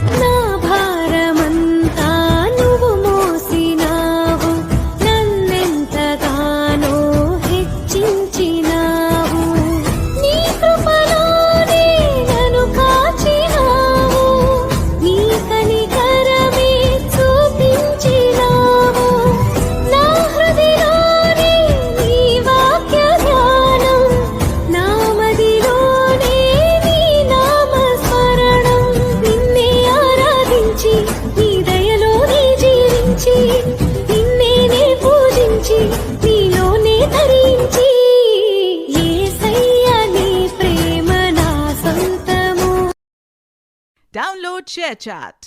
能 స్థుతించి నీ దయలోనే జీవించి నిన్నేనే పూజించి నీలోనే ధరించి Download ShareChat.